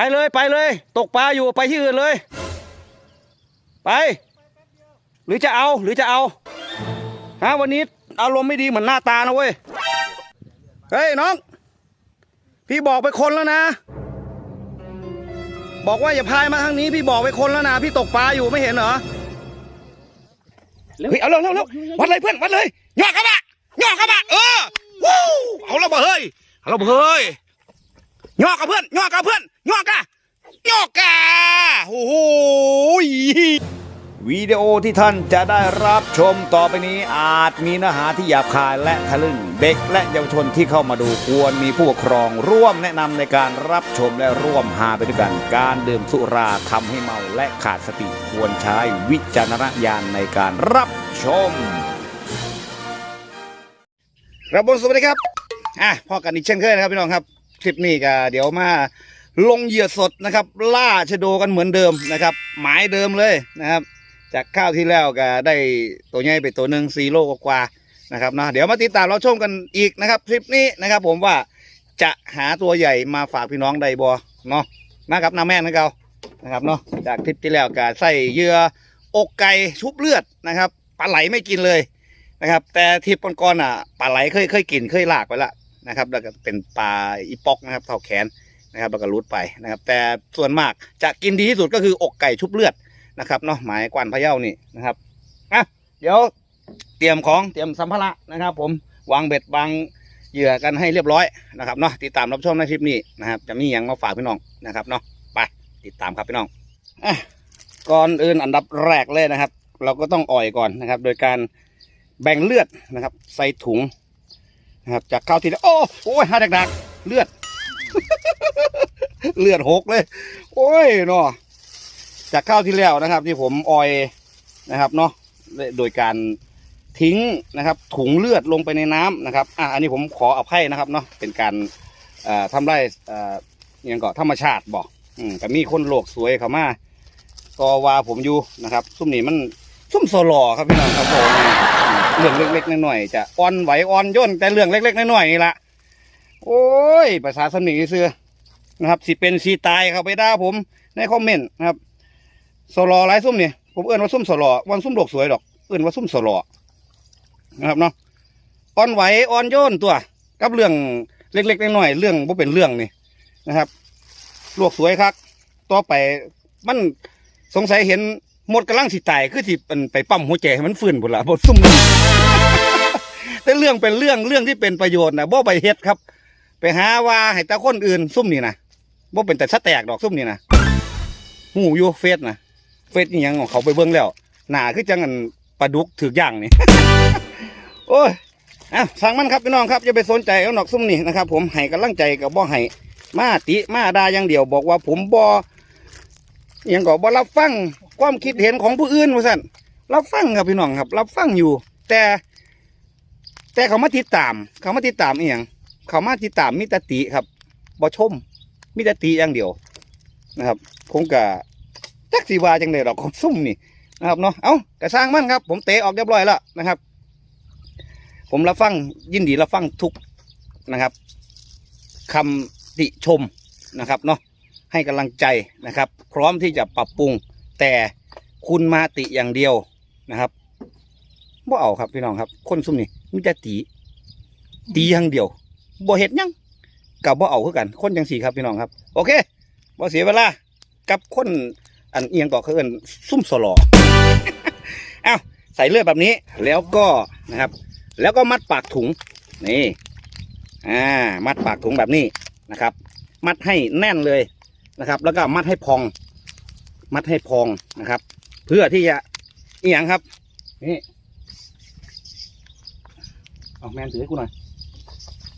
ไปเลยไปเลย ตกปลาอยู่ไปที่อื่นเลย ไป หรือจะเอาหรือจะเอาฮะวันนี้อารมณ์ไม่ดีเหมือนหน้าตานะเว้ยเฮ้ยน้อง พี่บอกไปคนแล้วนะ บอกว่าอย่าพายมาทางนี้ พี่บอกไปคนแล้วนะพี่ตกปลาอยู่ไม่เห็นเหรอเฮ้ยเอาเร็วเร็วเร็ววัดเลยเพื่อนวัดเลยย่อเข้ามาย่อเข้ามาเออวู้เอาแล้วบ่เฮ้ยเอาแล้วบ่เฮ้ยย่อกับเพื่อนย่อกับเพื่อน ยอกะยอกะโอ้โหวิดีโอที่ท่านจะได้รับชมต่อไปนี้อาจมีเนื้อหาที่หยาบคายและทะลึ่ง เด็กและเยาวชนที่เข้ามาดูควรมีผู้ปกครองร่วมแนะนำในการรับชมและร่วมหาไปด้วยกัน การดื่มสุราทำให้เมาและขาดสติควรใช้วิจารณญาณในการรับชมครับผมสวัสดีครับอะพ่อกันอีกเช่นเคยนะครับพี่น้องครับ คลิปนี้ก็เดี๋ยวมา ลงเหยื่อสดนะครับ ล่าชะโดกันเหมือนเดิมนะครับ หมายเดิมเลยนะครับ จากข้าวที่แล้วก็ได้ตัวใหญ่ไปตัวหนึ่งซีโลกว่านะครับเนาะเดี๋ยวมาติดตามเราชมกันอีกนะครับคลิปนี้นะครับ ผมว่าจะหาตัวใหญ่มาฝากพี่น้องใดบอเนาะนะครับน้าแม่นนะเกานะครับเนาะจากคลิปที่แล้วก็ใส่เหยื่ออกไก่ชุบเลือดนะครับปลาไหลไม่กินเลยนะครับ แต่ที่ปก่อนๆอะปลาไหลเคยเคยกินเคยลากไปละนะครับ แล้วก็เป็นปลาอีปอกนะครับเท่าแขน นะครับแล้วก็รุดไปนะครับ แต่ส่วนมากจะกินดีที่สุดก็คืออกไก่ชุบเลือดนะครับเนาะหมายกวนพะเยานี่นะครับอะเดี๋ยวเตรียมของเตรียมสัมภาระนะครับ ผมวางเบ็ดวางเหยื่อกันให้เรียบร้อยนะครับเนาะติดตามรับชมในคลิปนี้นะครับ จะมีอย่างมาฝากพี่น้องนะครับเนาะไปติดตามครับพี่น้องอะก่อนอื่นอันดับแรกเลยนะครับ เราก็ต้องอ่อยก่อนนะครับ โดยการแบ่งเลือดนะครับ ใส่ถุงนะครับ จากข้าวที่โอ้โอ้ยหาดักเลือด เลือดหกเลย โอ้ยเนาะจากข้าวที่แล้วนะครับ ที่ผมออยนะครับเนาะโดยการทิ้งนะครับ ถุงเลือดลงไปในน้ำนะครับ อะอันนี้ผมขออภัยนะครับเนาะเป็นการเอ่อทำไรเอ่อยังก็ธรรมชาติบอกอืมแต่มีคนโลกสวยเขามาก็ว่าผมอยู่นะครับ ซุ่มนี้มันซุ่มโซลอครับพี่น้องครับผมเรื่องเล็กๆน้อยๆจะอ่อนไหวอ่อนย่นแต่เรื่องเล็กๆน้อยๆนี่ละ โอ้ยภาษาสนิทเสือนะครับสิเป็นสีตายเขาไปด่าผมในคอมเมนต์นะครับสลอหลายซุ่มเนี่ยผมเอื้อนว่าซุ่มสลอวันซุ่มดอกสวยดอก เอื้อนว่าซุ่มสลอนะครับเนาะอ่อนไหวอ่อนโยนตัว กับเรื่องเล็กๆน้อยๆเรื่องบ่เป็นเรื่องนี่นะครับลวกสวยครับต่อไปมันสงสัยเห็นหมดกำลังสิตายคือสิเป็นไปปั๊มหัวใจให้มันฟื้นพุ่นละบทซุ่มนี่แต่เรื่องเป็นเรื่องเรื่องที่เป็นประโยชน์นะบ่ไปเฮ็ดครับ ไปหาว่าให้ตาคนอื่นซุ่มนี่นะบ่เป็นแต่สะแตกดอกซุ่มนี่นะหูอยู่เฟซนะเฟซนี่ยังของเขาไปเบิ่งแล้ว หนาคือจังอันปลาดุกถือย่างนี่ โอ้ยอะสั่งมันครับพี่น้องครับอย่าไปสนใจเอาดอกซุ่มนี่นะครับ ผมให้กำลังใจกับบ่ให้มาติมาดาอย่างเดียว บอกว่าผมบ่ยังก็บ่รับฟังความคิดเห็นของผู้อื่นว่าสั่นรับฟังครับพี่น้องครับ รับฟังอยู่ แต่ แต่เขามาติดตาม เขามาติดตามอีหยัง เขามาติดตามมิตรติครับบ่ชมมิตรติอย่างเดียวนะครับผมก็จักสีวาจังเลยดอกของซุ่มนี่นะครับเนาะเอ้ากระสร้างมันครับ ผมเตะออกเรียบร้อยแล้วนะครับ ผมรับฟังยินดีรับฟังทุกนะครับคำติชมนะครับเนาะให้กำลังใจนะครับ พร้อมที่จะปรับปรุงแต่คุณมาติอย่างเดียวนะครับบ่เอาครับพี่น้องครับ คนซุ่มนี่มีแต่ตีตีอย่างเดียว บ่เห็ดยังกับบ่เอาคือกัน คนจังสี่ครับพี่น้องครับ โอเคบ่เสียเวลากับคนอันเอียงต่อเขาเอินซุ่มสลออ้าวใส่เลือดแบบนี้แล้วก็นะครับ แล้วก็มัดปากถุงนี่อ่ามัดปากถุงแบบนี้นะครับ มัดให้แน่นเลยนะครับ แล้วก็มัดให้พอง มัดให้พองนะครับ เพื่อที่จะเอียงครับนี่เอาแมนถือให้กูหน่อย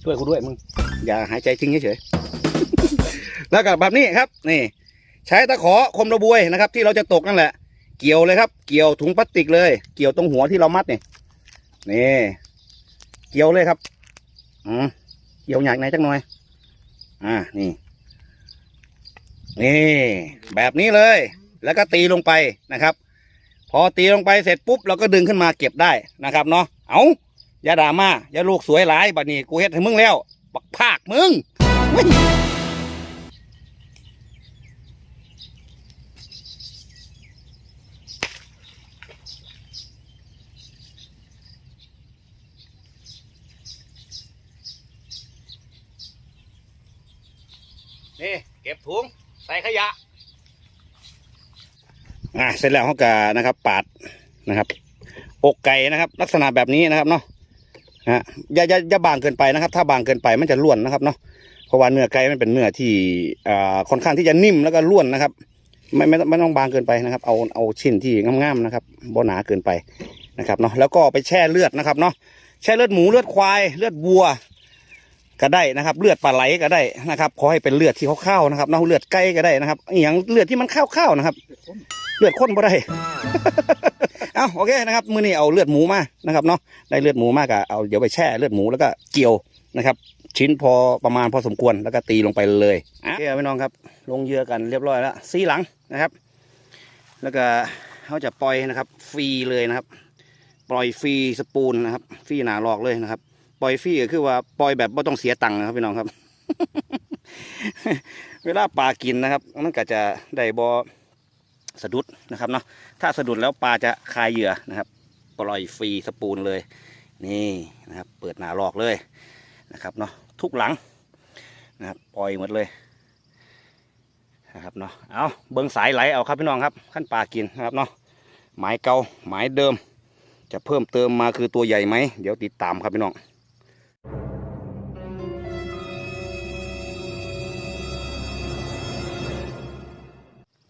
ช่วยกูด้วยมึง อย่าหายใจทิ้งเฉยๆ แล้วก็แบบนี้ครับ นี่ ใช้ตะขอคมระบวยนะครับ ที่เราจะตกนั่นแหละ เกี่ยวเลยครับ เกี่ยวถุงพลาสติกเลย เกี่ยวตรงหัวที่เรามัดนี่นี่ เกี่ยวเลยครับอืมเกี่ยวหยากไหนจักหน่อย อ่า นี่ นี่ แบบนี้เลย แล้วก็ตีลงไปนะครับ พอตีลงไปเสร็จปุ๊บเราก็ดึงขึ้นมาเก็บได้นะครับเนาะ เอา อย่าด่าม่าอย่าลูกสวยหลายบัดนี้กูเฮ็ดให้มึงแล้ว บักภาคมึงนี่เก็บถุงใส่ขยะ อะเสร็จแล้วเขากานะครับ ปาดนะครับ อกไก่นะครับ ลักษณะแบบนี้นะครับเนาะ ฮะอย่าอย่าอย่าบางเกินไปนะครับ ถ้าบางเกินไปมันจะล้วนนะครับเนาะเพราะว่าเนื้อไก่มันเป็นเนื้อที่อ่าค่อนข้างที่จะนิ่มแล้วก็ล้วนนะครับ ไม่ไม่ไม่ต้องบางเกินไปนะครับ เอาเอาชิ้นที่ง่ามๆนะครับบ่หนาเกินไปนะครับเนาะแล้วก็ไปแช่เลือดนะครับเนาะแช่เลือดหมูเลือดควายเลือดวัวก็ได้นะครับ เลือดปลาไหลก็ได้นะครับขอให้เป็นเลือดที่เข้าวๆนะครับเนาะเลือดไก่ก็ได้นะครับอย่างเลือดที่มันเข้าวๆนะครับ เลือดข้นบ่ได้ เอาโอเคนะครับมื้อนี้เอาเลือดหมูมานะครับเนาะได้เลือดหมูมากอะเอาเดี๋ยวไปแช่เลือดหมูแล้วก็เกี่ยวนะครับ ชิ้นพอประมาณพอสมควรแล้วก็ตีลงไปเลยโอเคพี่น้องครับ ลงเยื่อกันเรียบร้อยแล้วซีหลังนะครับ แล้วก็เขาจะปล่อยนะครับ ฟรีเลยนะครับ ปล่อยฟรีสปูนนะครับฟรีหนาหลอกเลยนะครับ ปล่อยฟรีก็คือว่าปล่อยแบบไม่ต้องเสียตังค์นะครับพี่น้องครับ เวลาปลากินนะครับมันก็จะได้บอ สะดุดนะครับเนาะถ้าสะดุดแล้วปลาจะคายเหยื่อนะครับปล่อยฟรีสปูนเลย นี่นะครับ เปิดหนาหลอกเลยนะครับเนาะทุกหลังนะครับปล่อยหมดเลยนะครับเนาะเอาเบิ้งสายไหลเอาครับพี่น้องครับขั้นปลากินนะครับเนาะหมายเก่าหมายเดิม จะเพิ่มเติมมาคือตัวใหญ่ไหมเดี๋ยวติดตามครับพี่น้อง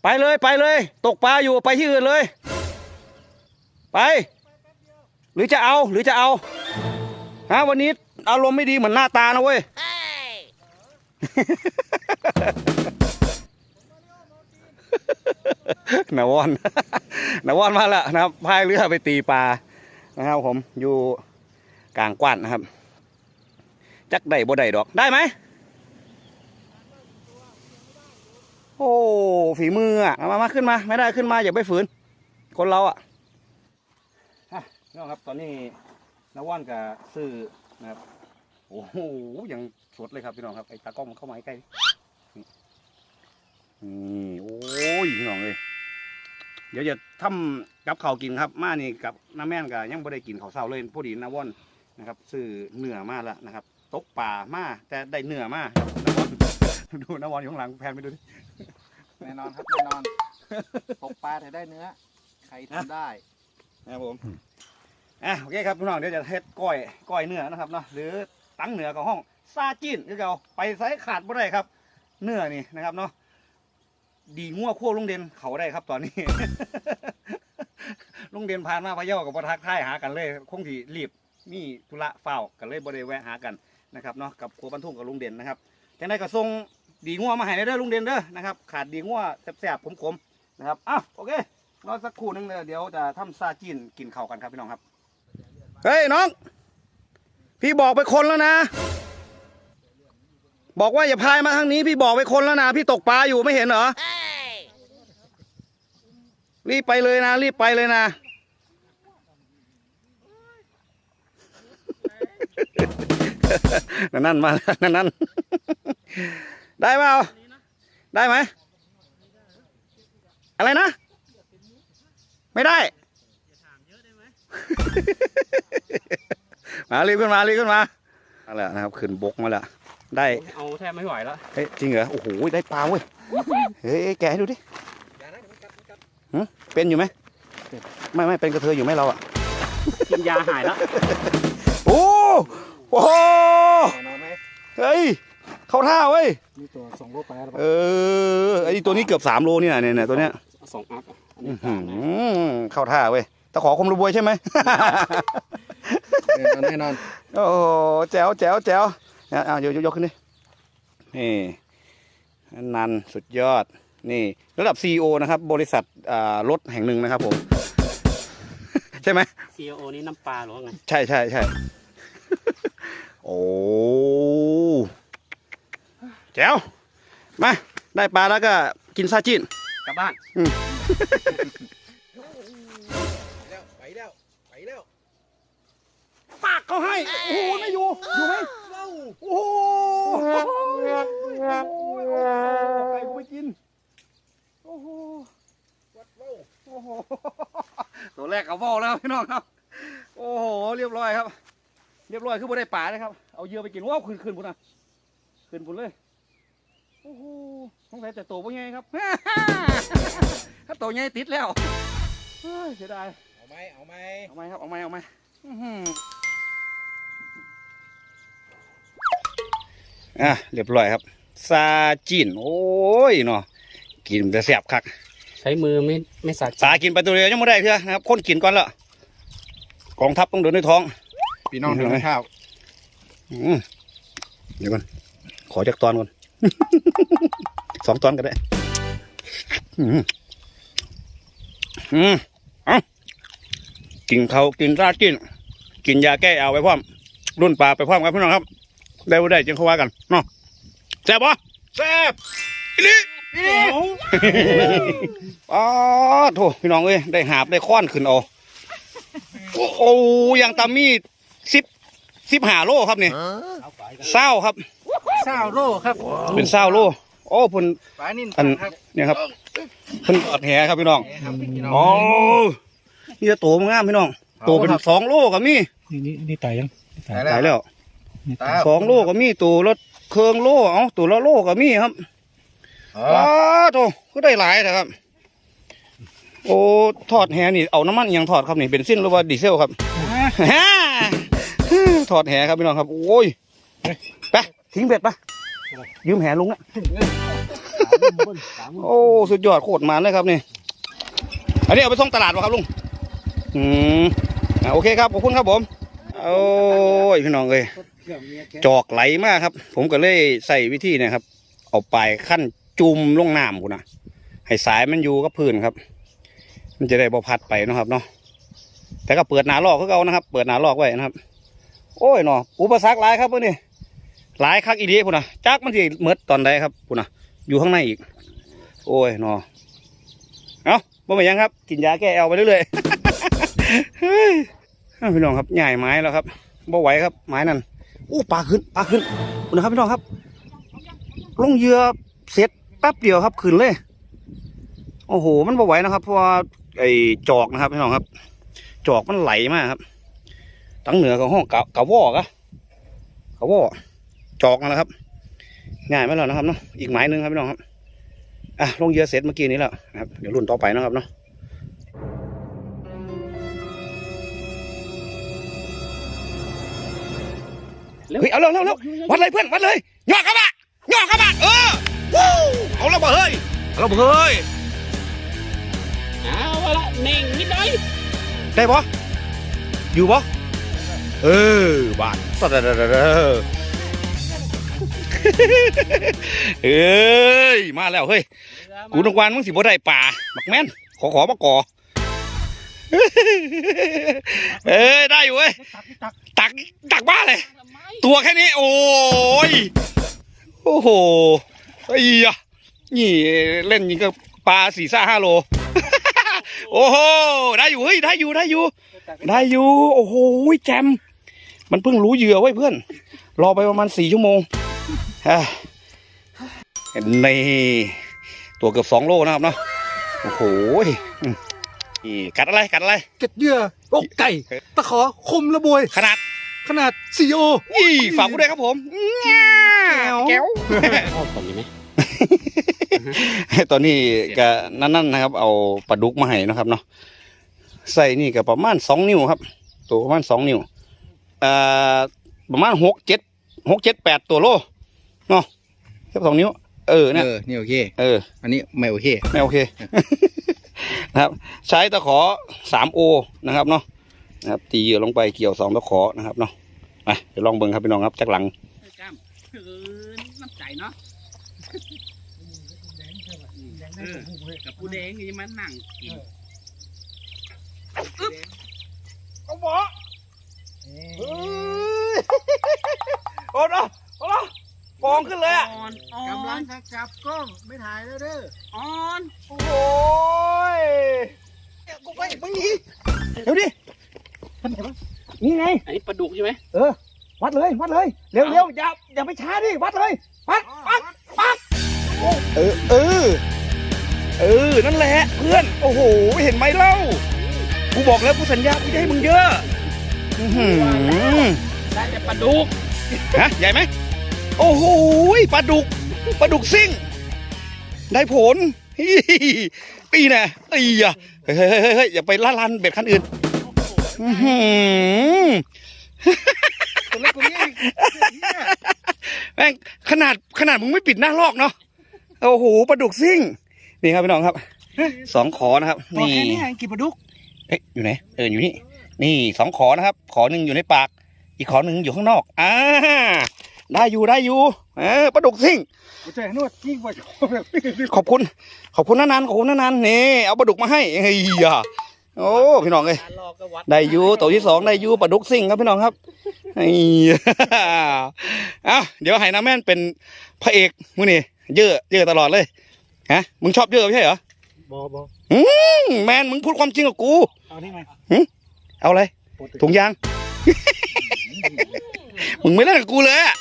ไปเลยไปเลย ตกปลาอยู่ไปที่อื่นเลย ไป หรือจะเอาหรือจะเอาฮะวันนี้อารมณ์ไม่ดีเหมือนหน้าตานะเว้ยนาวอนนาวอนมาแล้วนะครับพายเรือไปตีปลานะครับผมอยู่กลางกว้านนะครับ จักได้บ่ได้ดอกได้ไหม โอ้ฝีมืออะเอามามาขึ้นมา ไม่ได้ขึ้นมาอย่าไปฝืน คนเราอะฮะนี่ครับตอนนี้นาวอนกับซื้อนะครับโอ้โหยังสดเลยครับพี่น้องครับไอ้ตากล้องมันเข้ามาใกล้นี่โอ้ยพี่น้องเลยเดี๋ยวจะทำกับข้าวกินครับ มานี่กับน้าแม่นกับยังไม่ได้กินข้าวเช้าเลยพอดีนาวอนนะครับซื้อเนื้อมาแล้วนะครับ ตกป่ามาแต่ได้เนื้อมาครับนาวอน ดูนาวอนอยู่ข้างหลังแพนไปดูดิแน่นอนครับแน่นอนตกปลาแต่ได้เนื้อ ใครทำได้นะครับผมอะโอเคครับพี่น้องเดี๋ยวจะเฮ็ดก้อยก้อยเนื้อนะครับเนาะหรือตั้งเนื้อกับห้องซาจีนคือเราไปไซขาดบ่ได้ครับ เนื้อนี่นะครับเนาะดีงัวขั้วลุงเด่นเขาได้ครับตอนนี้ลุงเด่นผ่านมาพะเยากับปทักทายหากันเลย คงที่รีบมีธุระเฝ้าวกันเลยบ่ได้แวะหากันนะครับเนาะกับครัวบรรทุกกับลุงเด่นนะครับ จังได้ก็ส่งดีงัวมาให้เด้อลุงเด่นเด้อนะครับขาดดีงัวแซ่บๆขมๆนะครับอ้าวโอเครอสักครู่หนึงเลยเดี๋ยวจะทำซาจีนกินข้าวกันครับพี่น้องครับเฮ้ยน้อง พี่บอกไปคนแล้วนะ บอกว่าอย่าพายมาทางนี้ พี่บอกไปคนแล้วนะพี่ตกปลาอยู่ไม่เห็นเหรอรีบไปเลยนะ รีบไปเลยนะ นั่นมาแล้วนั่นได้เปล่าได้ไหมอะไรนะ ไม่ได้มารีบขึ้นมารีบขึ้นมาเอาละนะครับขึ้นบกมาแล้วได้เอาแทบไม่ไหวแล้วเฮ้ยจริงเหรอโอ้โหได้ปลาเว้ยเฮ้ยแกะให้ดูดิหึเป็นอยู่ไหมไม่ไม่เป็นกระเทยอยู่ไหมเราอะกินยาหายแล้วโอ้ โอ้โหแน่นอนไหมเฮ้ย เข้าท่าเว้ย นี่ตัวส่งโลกไปแล้วเออ ไอตัวนี้เกือบสามโลนี่นะเนี่ยเนี่ยตัวเนี้ยสองอัพอันอื้นี้อสาหืมนะอเข้าท่าเว้ยตะขอคมระบวยใช่ไหมแน่นอนแน่นอนโอ้โหแจ๋วแจ๋วแจ๋วเนี่ยเอายกยกขึ้นดินี่นันสุดยอด นี่ระดับ CEO นะครับ บริษัทอ่ารถแห่งหนึ่งนะครับผม ใช่ไหมซีโอนี่น้ำปลาหรือว่าไง ใช่ใช่ใช่ โอ้แจ๋วมา ได้ปลาแล้วก็กินซาจินกลับบ้านแล้วไปแล้วไปแล้วปากเขาให้ โอ้โห ไม่อยู่ อยู่ไหมโอ้โหไก่กูไปกิน โอ้โห วัดเว้า โอ้โห ตัวแรกเอาเบาแล้วพี่น้องครับ โอ้โห เรียบร้อยครับ เรียบร้อยคือบ่ได้ป่านะครับ เอาเหยื่อไปกินว้าวขึ้นขึ้นพุ่นนะขึ้นพุ่นเลย โอ้โหสงสัยแต่โตว่าไงครับ ถ้าโตใหญ่ติดแล้วเฮ้ยเสียดาย เอาไหมเอาไหมเอาไหมครับ เอาไหมเอาไหมอื้อหืออะเรียบร้อยครับ ซาจีน โอ้ยเนาะ กินแต่แซ่บคัก ใช้มือไม่ไม่สักสากินไปตัวเดียวยังไม่ได้เถอะนะครับ คนกินก่อนละกองทัพต้องเดินด้วยท้อง พี่น้องทานข้าวอืมเดี๋ยวก่อนขอจากตอนก่อน สองตอนก็ได้อืมอืมเอ้ากินเขาวกินราดกิน กินยาแก้เอาไปพร้อมรุ่นป่าไปพร้อมครับพี่น้องครับ ได้บ่ได้จึงเขาว่ากันเนาะแซ่บปะแซ่บอีหลีอีหลีอ๋อโถพี่น้องเอ้ยได้หาบได้ค้อนขึ้นเอาโอ้โหยังตามี สิบสิบห้าโลครับนี่เศร้าครับเศร้าโลครับ เป็นเศร้าโลโอ้เพิ่นปลานิ่นอันครับเนี่ยครับเพิ่นกอดแหครับพี่น้องครับพี่น้องโอ้นี่จะโตมันงามพี่น้องโตเป็นสองโลก็มีนี่นี่นี่ตายยังตายตายแล้วแล้วตายสองโลก็มีตัวละเครื่องโลเอ้าตัวละโลก็มีครับอ๋อว้าโตก็ได้หลายนะครับ โอ้ทอดแหนี่เอาน้ำมันอิหยังทอดครับนี่เป็นซินหรือว่าดีเซลครับฮ่า ถอดแหครับพี่น้องครับ โอ้ยไปทิ้งเบ็ดปะยืมแหลุงอะโอ้สุดยอดโคตรมันเลยครับนี่อันนี้เอาไปส่งตลาดวะครับลุงอืมอะโอเคครับขอบคุณครับผมโอ้ยพี่น้องเอ้ยจอกไหลมากครับ ผมก็เลยใส่วิธีนะครับ เอาไปลายขั้นจุ่มลงน้ำกูนะให้สายมันอยู่กับพื้นครับ มันจะได้บ่พัดไปนะครับเนาะแต่ก็เปิดหนาลอกคือเก่านะครับ เปิดหนาลอกไว้นะครับ โอ้ยเนาะอุปสรรคหลายครับพวกนี้หลายคักอีดีพุ่นนะจักมันสิเมดตอนใดครับพุ่นนะอยู่ข้างในอีก โอ้ยเนาะเอาบ่เป็นยังครับกินยาแก้แอลไปเรื่อยๆเฮ้ยพี่น้องครับใหญ่ไม้แล้วครับบ่ไหวครับไม้นั่นอู้ปลาขึ้นปลาขึ้นพุ่นนะครับพี่น้องครับ ลงเหยือเสร็จแป๊บเดียวครับขึ้นเลย โอ้โหมันบ่ไหวนะครับเพราะว่าไอ้จอกนะครับพี่น้องครับ จอกมันไหลมากครับ ตั้งเหนือของห้องกะกะวอกะกะวอจอกนั่นแหละครับ ง่ายไหมล่ะนะครับเนาะอีกหมายหนึ่งครับพี่น้องครับอะลงเหยื่อเสร็จเมื่อกี้นี้แล้วนะครับเดี๋ยวรุ่นต่อไปนะครับเนาะเฮ้ยเอาเร็วเร็วเร็ววัดเลยเพื่อนวัดเลยย่อเข้ามาย่อเข้ามาเออวู้เอาแล้วบ่เฮ้ยเอาแล้วบ่เฮ้ยเอาละเน่งนิดหน่อยได้ปะอยู่ปะ เออบานตะเดะเดะเดะเอ้ยมาแล้วเฮ้ยกูนกวันมึงสิบ่ได้ป่าบักแม่นขอขอมาก่อเอ้ยได้อยู่เว้ยตักตักบ้าเลย ตัวแค่นี้ โอ้ยโอ้โหไอ้ยะนี่เล่นยิงกับปลาสี่ซ่าห้าโลโอ้โหได้อยู่เฮ้ยได้อยู่ได้อยู่ ได้อยู่ โอ้โหแจม มันเพิ่งรู้เหยื่อไว้ยเพื่อน รอไปประมาณสี่ชั่วโมงอะนี่ตัวเกือบสองโลนะครับเนาะโอ้โหอืมนี่กัดอะไรกัดอะไรเก็ดเหยื่ออกไก่ ตะขอคมระบวย ขนาดขนาดซีโอนี่ฝากกูด้วยครับผมแก้วเอาตรงนี้ไหมตอนนี้ก็นั่นๆนะครับ เอาปลาดุกมาให้นะครับเนาะใส่นี่ก็ประมาณสองนิ้วครับ ตัวประมาณสองนิ้วเอ่อ ประมาณหกเจ็ดหกเจ็ดแปดตัวโลเนาะแค่สองนิ้ว เออเนี่ยเออนี่โอเค เออ อันนี้ไม่โอเค ไม่โอเคนะครับ ใช้ตะขอสามโอนะครับเนาะนะครับตีเหยื่อลงไปเกี่ยวสองตะขอนะครับเนาะไปเดี๋ยวลองเบิ่งครับพี่น้องครับจากหลังกล้ามเออน้ำใจเนาะเออกับผู้แดงนี่มันนั่งกินเอาหมอ โอ้โหโอ้โหฟองขึ้นเลยอะ อ่อนอ่กำลังนจะจับกล้องไม่ถ่ายแล้วเด้ออ่อนโอ้ยเดี๋ยกูไปมึงหนีเดี๋ยวดินี่ไง อันนี้ปลาดุกใช่ไหมเออ วัดเลย วัดเลย เร็วเร็วอย่าอย่าไปช้าดิ วัดเลย วัด วัด วัด เออ เออ เออ นั่นแหละเพื่อน โอ้โห เห็นไหมเล่า กูบอกแล้วกูสัญญากูจะให้มึงเยอะ อื้อหือได้แต่ปลาดุกฮะใหญ่ไหมโอ้โหปลาดุกปลาดุกซิ่ง ได้ผลฮิปีน่ะไอ้ยะเฮ้ยเฮ้ยเฮ้ยเฮ้ยอย่าไปล่าลันเบ็ดคันอื่นอื้อหือตัวเล็กกว่านี้อีกแม่งขนาดขนาดมึงไม่ปิดหน้าลอกเนาะโอ้โหปลาดุกซิ่ง นี่ครับพี่น้องครับสองขอนะครับตัวนี่แค่นี้กี่ปลาดุกเอ๊ะอยู่ไหนเอออยู่นี่ นี่สองขอนะครับ ขอหนึ่งอยู่ในปาก อีกขอหนึ่งอยู่ข้างนอกอ่าได้อยู่ได้อยู่เออปลาดุกซิ่งกูจะนวดยิ่งกว่าแบบขอบคุณ ขอบคุณนันๆขอบคุณนันๆนี่เอาปลาดุกมาให้เฮ้ยอะโอ้พี่น้องเอ้ยการรอก็วัดได้อยูตัวที่สองได้อยูปลาดุกซิ่งครับพี่น้องครับเฮ้ยเอ้าเดี๋ยวให้น้าแม่นเป็นพระเอกมึงนี่เยอะเยอะตลอดเลยฮะมึงชอบเยอะไม่ใช่เหรอ บอบออืมแมนมึงพูดความจริงกับกูเอานี่ไหม เอาอะไรถุงยาง มึงไม่เล่นกับกูเลยอะ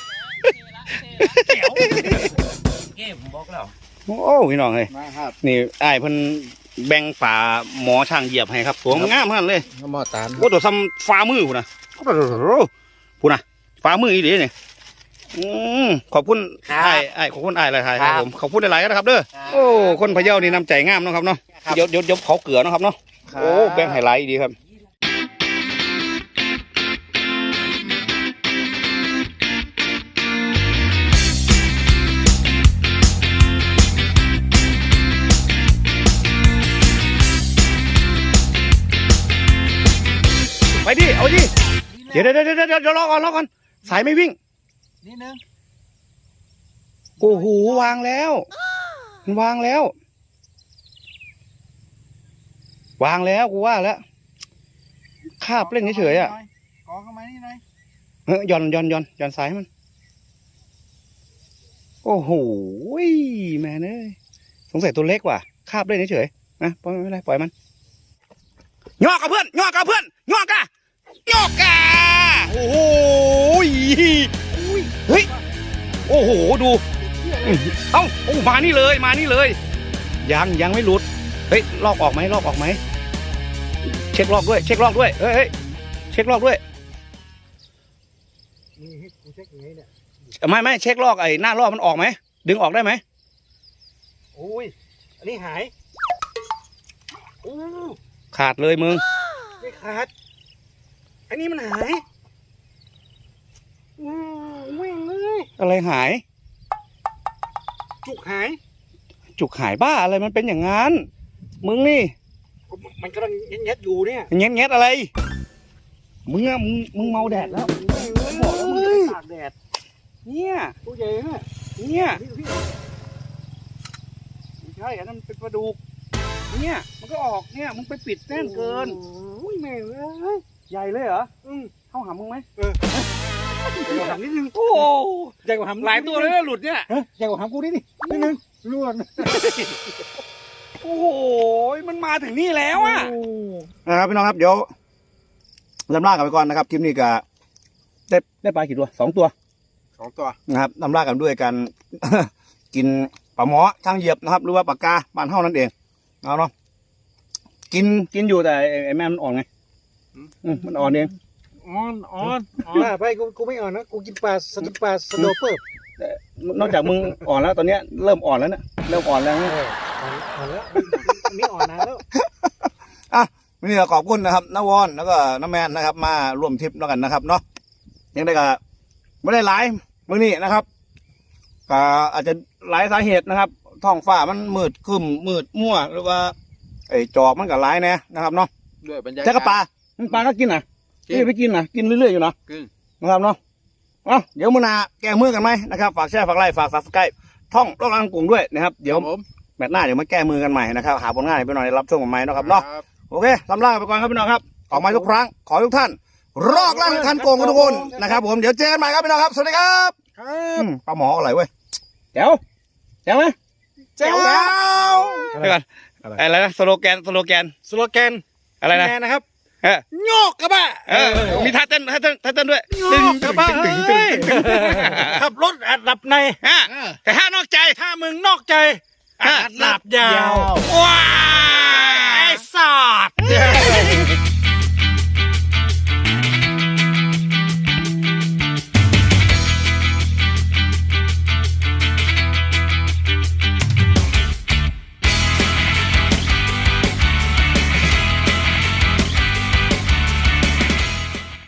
เก้ผมบอกแล้วโอ้พี่น้องเฮ้ยมาครับนี่ไอ้ายเพิ่นแบ่งฝาหมอช่างเหยียบให้ครับตัวงามขนาดเลยหม้อตานโอ้ตัวซ้ำฝ่ามือพุ่นนะพุ่นนะฝ่ามืออีหลีนี่อืมขอบคุณไอ้ไอ้ายขอบคุณไอ้ายหลายๆครับผมขอบคุณหลายๆนะครับเด้อโอ้คนพะเยานี่น้ำใจงามเนาะครับเนาะเดี๋ยวเดี๋ยวเดี๋ยวเขาเกลือเนาะครับเนาะโอ้แบ่งไฮไลท์ดีครับ ดิเอาดิเดี๋ยวเดี๋ยวเดี๋ยวเดี๋ยวเดี๋ยวรอก่อนรอก่อนสายไม่วิ่งนี่นึงโอ้โหวางแล้ว มันวางแล้ว วางแล้วกูว่าแล้วคาบเล่นเฉยๆอะกองเข้ามานี่หน่อยเฮ้ยย่อนย่อนย่อนย่อนสายมัน โอ้โหแม่เอ้ยสงสัยตัวเล็กว่ะคาบเล่นเฉยๆนะปล่อยไม่เป็นไรปล่อยมันยอกกับเพื่อนยอกกับเพื่อนยอกกะยอกกะโอ้โหเฮ้ยโอ้โหดูเอ้าโอ้มานี่เลยมานี่เลย ยังยังไม่หลุดเฮ้ยลอกออกไหมลอกออกไหมเช็คลอกด้วย เช็คลอกด้วยเฮ้ยเฮ้ยเช็คลอกด้วยนี่กูเช็คยังไงเนี่ยไม่ไม่เช็คลอกไอ้หน้าลอกมันออกไหมดึงออกได้ไหมโอ้ยอันนี้หายโอ้ขาดเลยมึงไม่ขาด อันนี้มันหายอืมวิ่งเลยอะไรหาย จุกหายจุกหายบ้าอะไรมันเป็นอย่างนั้น มึงนี่มันกำลังเย็ดๆอยู่เนี่ยแงะแงะอะไร มึงอะมึงมึงเมาแดดแล้วบอกแล้วมึงจะไปตากแดด เนี่ยตัวใหญ่เนี่ยเนี่ยพี่พี่ไม่ใช่อันนั้นมันเป็นปลาดุกเนี่ย มันก็ออกเนี่ย มึงไปปิดแน่นเกินโอ้ยแม่งเอ้ย ใหญ่เลยเหรออืมเข้าหามึงไหมใหญ่กว่าหำนิดนึงโอ้ใหญ่กว่าหำหลายตัวเลยนะหลุดเนี่ยฮะใหญ่กว่าหำกูนิดนึงนิดนึงล้วนโอ้โหมันมาถึงนี่แล้วอะนะครับพี่น้องครับเดี๋ยวลำลากันไปก่อนนะครับคลิปนี้ก็ได้ได้ปลากี่ตัวสองตัวสองตัวนะครับลำลากันด้วยกันกินปลาหมอช่างเหยียบนะครับ หรือว่าปากกาบ้านเฮานั่นเองเอาเนาะกินกินอยู่แต่ไอ้ไอ้แม่มันอ่อนไง อืมมันอ่อนเองอ่อนอ่อนอ่อนไปกูกูไม่อ่อนนะกูกินปลาสกินปลาสโนเปิร์นอกจากมึงอ่อนแล้วตอนเนี้ยเริ่มอ่อนแล้วเนี่ยเริ่มอ่อนแล้วเนี่ยอ่อนอ่อนแล้วนี่อ่อนนานแล้ววันนี้ก็ขอบคุณนะครับน้าวอนแล้วก็น้าแมนนะครับ มาร่วมทริปแล้วกันนะครับเนาะยังได้ก็ไม่ได้หลายมื่อนี้นะครับก็อาจจะหลายสาเหตุนะครับ ท้องฟ้ามันมืดครึมมืดมั่วหรือว่าไอ้จอบมันก็หลายแน่นะครับเนาะด้วยบรรยากาศแต่ก็ปลา มันปลาก็กินนะกินนี่ไปกินนะกินเรื่อยๆอยู่นะกิน นะครับเนาะเอ้าเดี๋ยวมื้อหนาแก้มือกันไหมนะครับฝากแชร์ฝากไลค์ฝากซับสไครต์ท่องโลกรังกลุ่มด้วยนะครับเดี๋ยวผมแมตช์หน้าเดี๋ยวมาแก้มือกันใหม่นะครับหาผลงานให้พี่น้องได้รับชมกันใหม่นะครับเนาะ โอเคลำลาไปก่อนครับพี่น้องครับ ออกมาทุกครั้ง ขอให้ทุกท่าน รอกลั่นคันโกงกันทุกคนนะครับผม เดี๋ยวเจอกันใหม่ครับพี่น้องครับ สวัสดีครับครัอืบมปลาหมออะไรเว้ยเดี๋ยวเดี๋ยวไหมเจ้าเดี๋ยวก่อนอะไรนะ สโลแกน สโลแกน สโลแกนอะไรนะแนะครับเออ โยกกระบะมีท่าเต้นท่าเต้นท่าเต้นด้วยโยกกระบะขับรถอัดหลับในฮะแต่ถ้านอกใจถ้ามึงนอกใจอัดหลับยาวว้าไอ้สัตว์